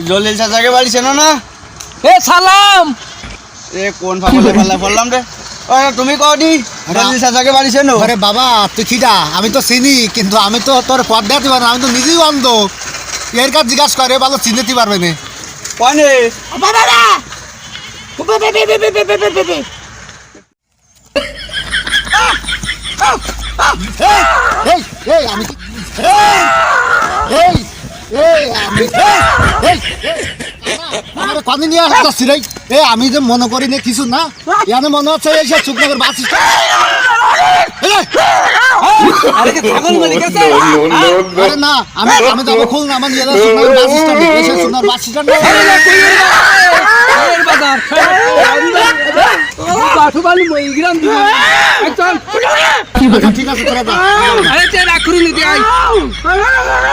জলিল চাচাকে বাড়ি চেনো না এ সালাম এ কোন ফাঁকলে পাল্লা পড়লাম রে তুমি কদি জলিল চাচাকে বাড়ি চেনো আরে বাবা তুই খিদা আমি তো চিনি কিন্তু আমি তো তোর পথ দেখাতে পারব আমি তো নিজেই অন্ধ এর কাজ জিজ্ঞাসা করে ভালো চিনতে পারবে না কনে এই আমি কি- এই এই আমি এই আমার কদিন নিয়ে আসছি রে এ আমি যে মনে করি না কিছু না এখানে মনে হচ্ছে এই সে চুকনগর বাস না আমি আমি যাব খুল আমার নিয়ে যাব চুকনগর বাস স্ট্যান্ড আচ্ছা,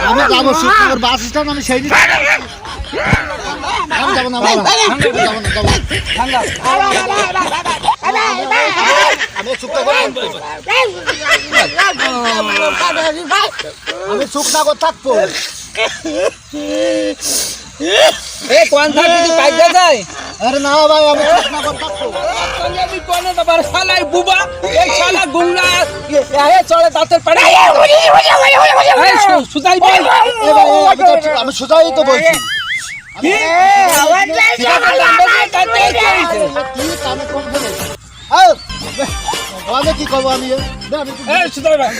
আমি যাব চুকনগর বাস স্ট্যান্ড আমি সেই আমি যাব না আমি থাকব এ কোন থাকি তুই পাইকা যায় আরে না ভাই আমি চুকনগর থাকব পাঞ্জাবি কোনে দাবার শালাই বুবা এই শালা গুংলা এ চলে দাঁতের পাড়ে এই বল এ ভাই, এ আমি তো ঠিক- আমি সোজাই তো বলছি কি কি কানে কম বলে এই, বলে কি করবো আমি এ? দে, আমি একটু- এই সুতাই ভাই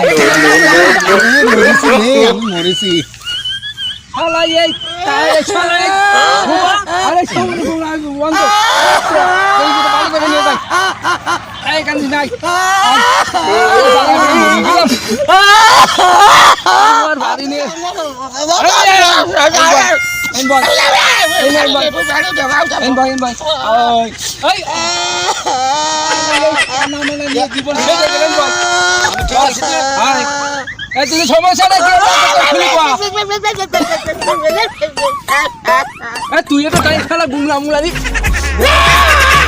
আমি মরেছি রে, আমি মরেছি শালাই এই এই শালাই বুবা আরে সমস্যা নাই। কি খুলি কয়া এ তুই তো তাই খেলা মুলারি এ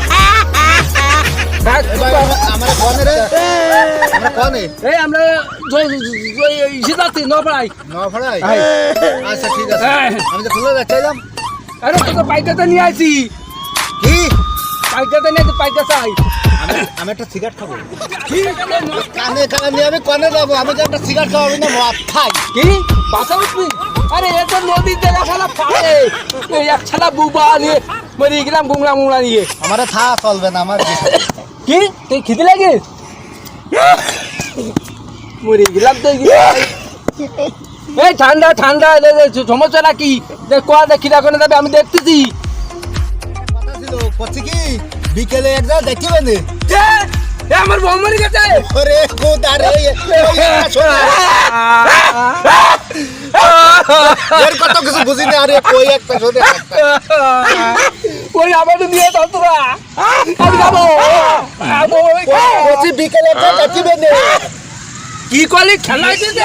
ভাই, আমার- আমার কনে কনে আমরা সিদ্ধার্থী নপাড়াই আচ্ছা ঠিক আছে। আমি তো খুলে যাচ্ছিলাম আরে তো পাইকাতে নিয়ে আসি কি? পাইকাতে নিয়ে পাইকা চাই। আমি একটা সিগারেট খাব। কানে কানে নিয়ে আমি কনে যাব আমি তো একটা সিগারেট খাব আমি না মদ খাই কি? বাসা উঠবি? আরে এ তো নদীর জায়গা শালা পাড়ে এক শালা বুবা নিয়ে মরে গেলাম গুমরা মুমরা নিয়ে আমার থা চলবে না আমার। কি? তুই খিদে লাগে মরে গেলাম তো এই ঠান্ডা ঠান্ডা সমস্যা নাকি দেখ কোয়া দেখ যাবে আমি দেখতেছি। কথা ছিল করছি কি? বিকেলে এক জায়গায় দেখিবে নে এ, এ, আমার বউ মরে গেছে। ওরে কোদারে এর কত কিছু বুঝি না আরে কই একটা শোনে আমার নিয়ে যাও তোরা? আমি যাব। বলছি বিকেলে দেখিবে কি করলি? খেলাই দিতে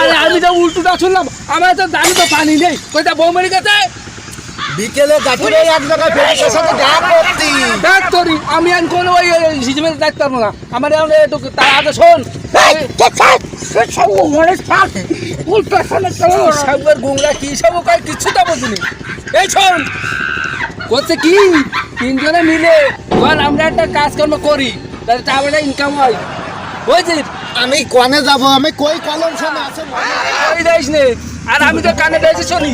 আরে আমি তো উল্টোটা শুনলাম। আমার তো জানি তো পানি নেই। ওইটা বউ মরে গেছে? বিকেলে দেখিবে এক জায়গায় ফেরিসের সাথে দেখা করতি। দেখ তোরি আমি আর কোনো ওই সিজমে দেখতে পারব না। আমার এখন একটু তার আগে শোন। সবের গুংরা কি সব কয় কিছুটা বুঝিনি। এই শোন। করছে কি? তিনজনে মিলে বল আমরা একটা কাজকর্ম করি তাহলে টাকাটা ইনকাম হয়। বুঝলি আমি কনে যাব? আমি কই কলম শোনে? আছে ওই যাইস নে আর আমি তো কানে পেয়েছি শুনি।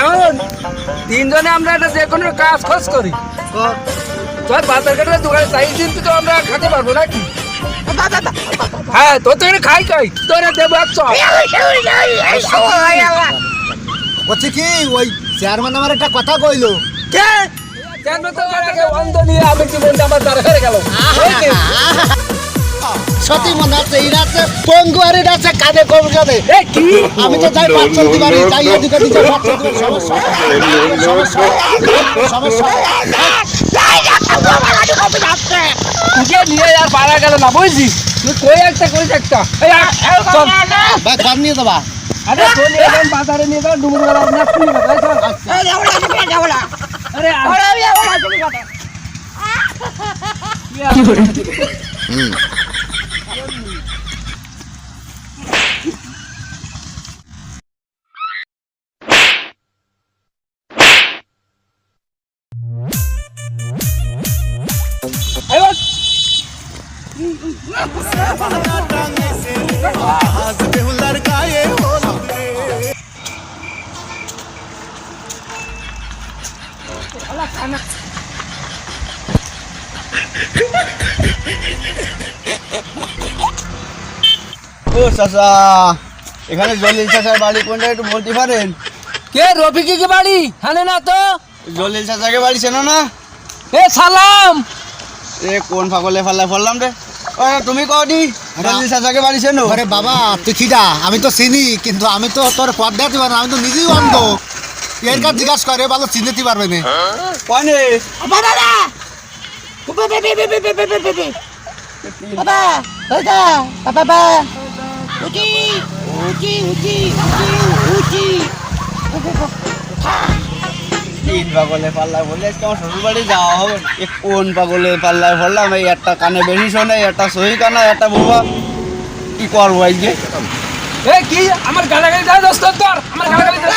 এমন তিনজনে আমরা একটা যে কোনো কাজ খোঁজ করি। তোর বাজার কাটার দোকানে চাই কিন্তু তো আমরা খেতে পারব নাকি? হ্যাঁ তোর তো খাই খাই তোরা দেবো এক বলছি কি ওই চেয়ারম্যান আমার একটা কথা কইলো। কে? কেন তো আমাকে অন্ধ নিয়ে আমি জীবনটা আমার দরকার গেল। সত্যি মনে আছে পঙ্গু আর কাঁধে কম আমি তো যাই এদিকে দিকে সমস্যা সমস্যা সমস্যা নিয়ে আর পারা গেল না বুঝছিস তুই কই একটা কই একটা? চল। ভাই নিয়ে দেবা। আরে তোর নিয়ে যান বাজারে নিয়ে যান ডুমুর না শুনি কথা I want. ও চাচা এখানে জলিল চাচার বাড়ি কোনটা একটু বলতে পারেন কে রফিকি কি বাড়ি হানে না তো জলিল চাচাকে বাড়ি চেনো না এ সালাম এ কোন পাগলে পাল্লায় পড়লাম রে ও তুমি কদি জলিল চাচাকে বাড়ি চেনো আরে বাবা তুই খিদা আমি তো চিনি কিন্তু আমি তো তোর পথ দেখাতে পারব আমি তো নিজেই অন্ধ এর কাছে জিজ্ঞাসা করে ভালো চিনতে পারবে না কনে তিন পাগলে পাল্লায় বললে আজকে আমার শ্বশুর বাড়ি যাওয়া হবে। এ কোন পাগলে পাল্লায় পড়লাম এই একটা কানে বেশি শোনে একটা সহি কানা একটা বোবা। কি করব আজকে? এ কি? আমার গালাগালি দাও দোস্ত তোর? আমার গালাগালি দাও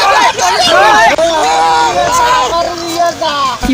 কি কি